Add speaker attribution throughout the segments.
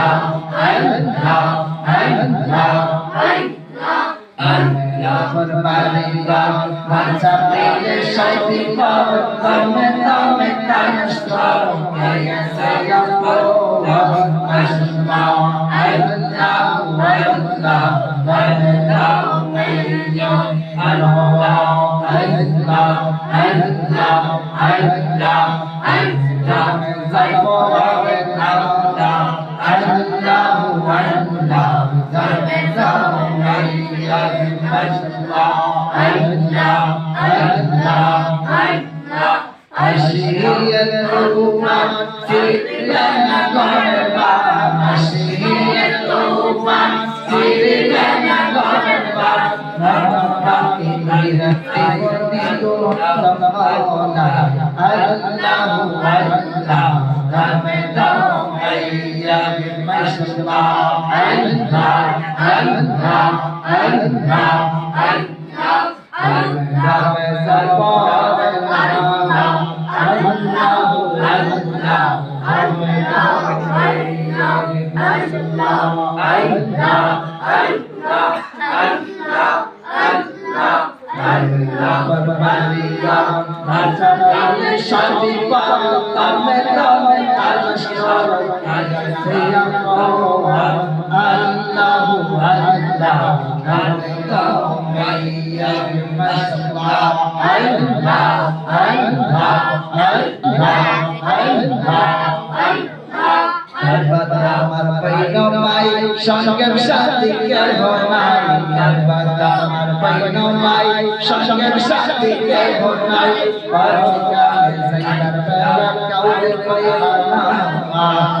Speaker 1: Allah, Allah, أشري الغروب واغفر لنا قربا أشري الغروب واغفر لنا قربا ربك يهدي ربنا الله الله رمضان أيام مشتاق الله الله الله সঙ্গের সাথী কে ভোনাই কারবাত আমার পাইনো মাই সঙ্গের সাথী কে ভোনাই পারকা সাইদার পেরা কাউরে পাইনা Allah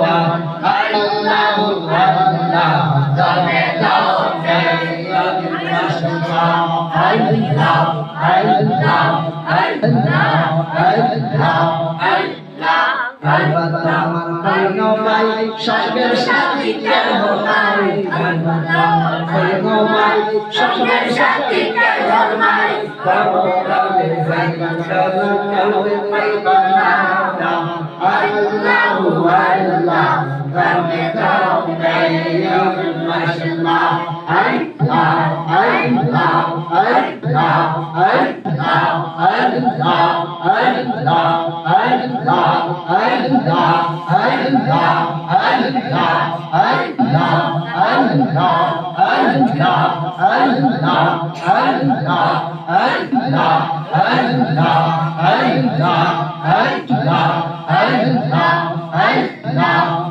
Speaker 1: সঙ্গের সাথী কেন নাই সঙ্গের সাথী কেন নাই আল্লাহ আল্লাহ हर दा हल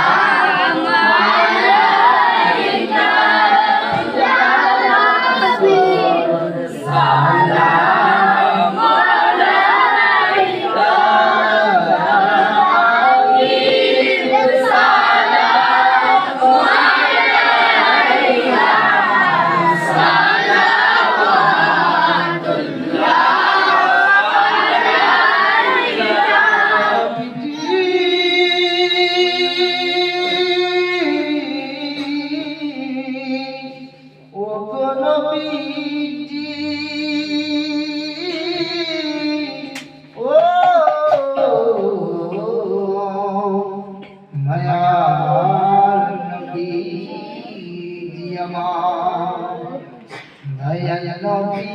Speaker 1: দয়াল নবী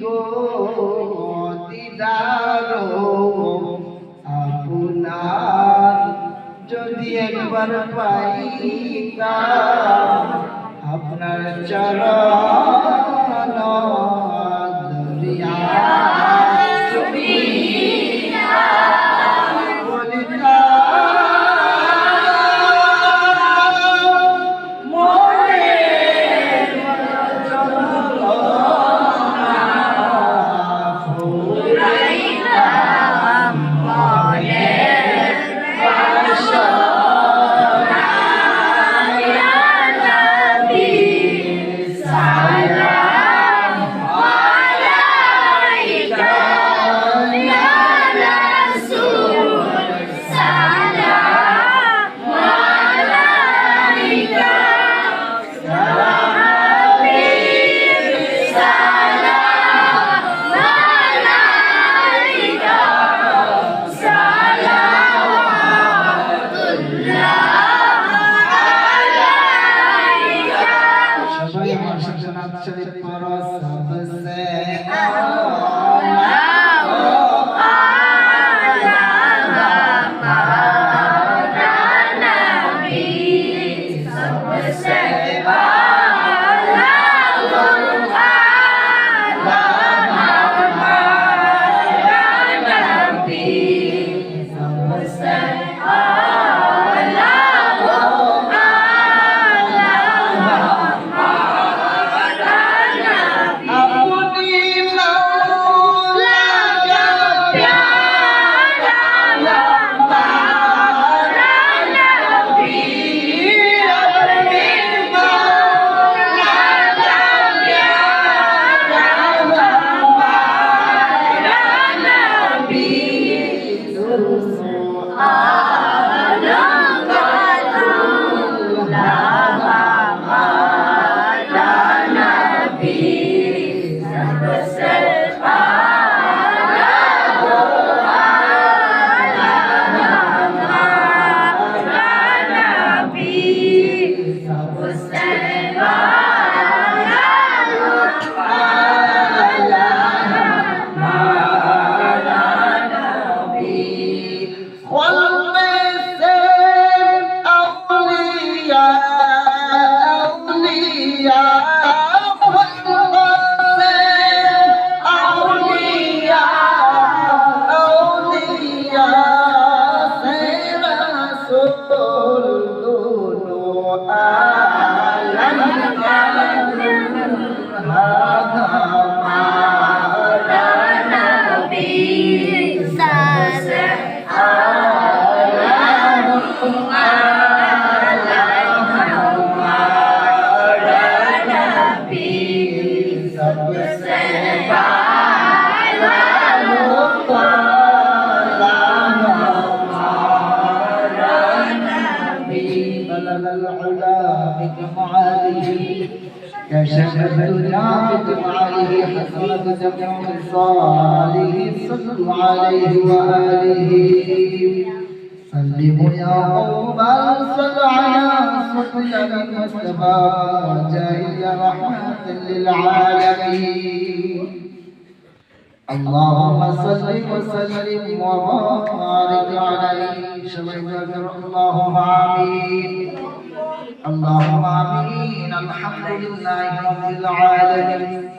Speaker 1: গো দিদার আপনার যদি একবার পাইতা আপনার চরণ से 啊。من العلا بكماله كشفت الدنيا بكماله حسنة دمع صالح صلوا عليه وآله. سلموا يا قوم صل على سبل المصطفى جاهل رحمة للعالمين. اللهم صل وسلم وبارك عليه. شبيبك اللهم آمين. اللهم آمين. الحمد لله رب العالمين.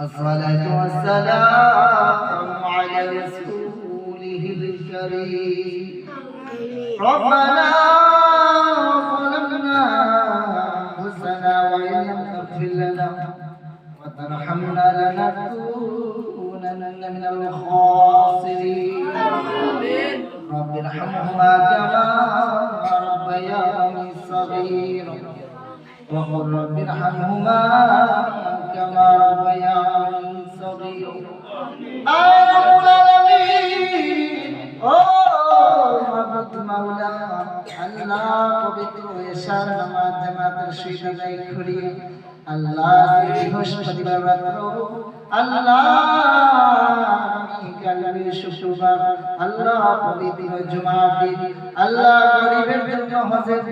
Speaker 1: الصلاة والسلام على رسوله الكريم. ربنا وترحمنا لنكونن من الخاسرين رب ارحمهما كما ربياني صغيرا وقل رب ارحمهما كما ربياني صغيرا آه رب العالمين ও মাবুদ মাওলা আল্লাহ পবিত্র এশার নামাজ জামাতের সহিত আদায় করি আল্লাহ বৃহস্পতিবার রাত্র। আল্লাহ শুক্রবার। আল্লাহ পবিত্র জুমার দিন। আল্লাহ গরিবের জন্য হজের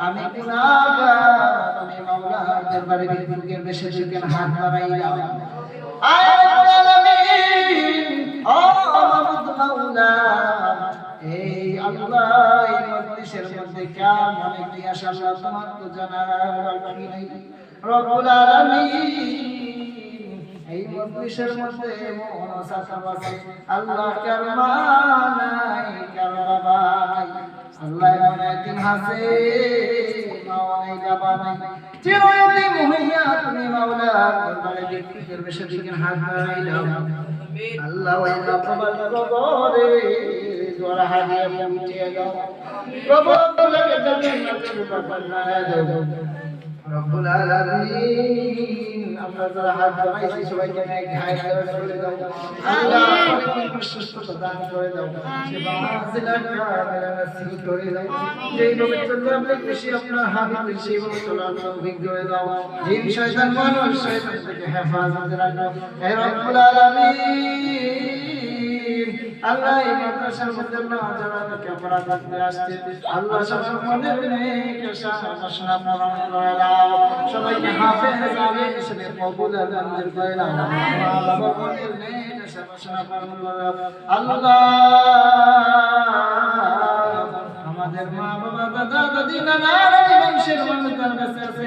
Speaker 1: আমি গুনাহগার। আমি মাওলার আয় এই আল্লাহ এই মজলিসের মধ্যে কেমন একটি আশা তোমার তো জানার বাকি নেই রব্বুল আলামিন এই মজলিসের মধ্যে সাথা আছে আল্লাহ কার মা নাই কার বাবা নাই আল্লাহ এমন একদিন হাসে মা বাবা নাই চিরদিন আল্লাহ ওই রব্বাল কবরে জোড়া হাজিয়ে পৌঁছে দাও কবর লাগে জান্নাতের বাবা না দাও রব্বুল আলামিন। আমরা যারা হাত বাড়াইছি সবাইকে নেক হায়াত দারাজ করে দাও আল্লাহ পরিপূর্ণ সুস্থতা দান করে দাও। সেবা হাসিলা কামেলা নসিব করে দাও। যেই চলতে আমরা খুশি আপনার হাবিব সেই চলার তৌফিক করে দাও জিন শয়তান মানুষ শয়তান থেকে হেফাজত রাখো। হে রব্বুল আলামিন। আল্লাহ এই মাদ্রাসার মধ্যে না যারা থেকে পড়া করতে আসছে। আল্লাহ সবার মনের নেক আশা বাসনা পূরণ করে দাও সবাইকে হাফেজ আলিম হিসেবে কবুল আর মঞ্জুর আল্লাহ আমাদের মা বাবা দাদা দাদি নানা বংশের মানুষ তার কাছে আছে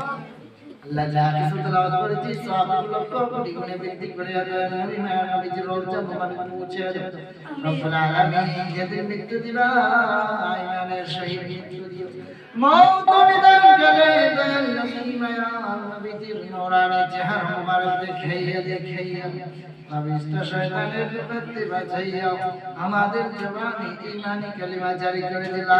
Speaker 1: আল্লাহ যা কিছু তেলাওয়াত করেছি সব লক্ষ কোটি গুণে বৃদ্ধি করে দেন নবী মায়া নবীজির রওজা মোবারক পৌঁছে রব্বুল আলামিন যেদিন মৃত্যু দিবা ইমানের সহিত মৃত্যু দিও। মওত নিদান করে দেন নবী মায়া নবীজির নূরানি চেহারা মোবারক দেখাইয়া দেখাইয়া। শয়তানের বিপত্তি বাঁচাইয়া আমাদের জবানি ইমানি কালিমা জারি করে দিলা।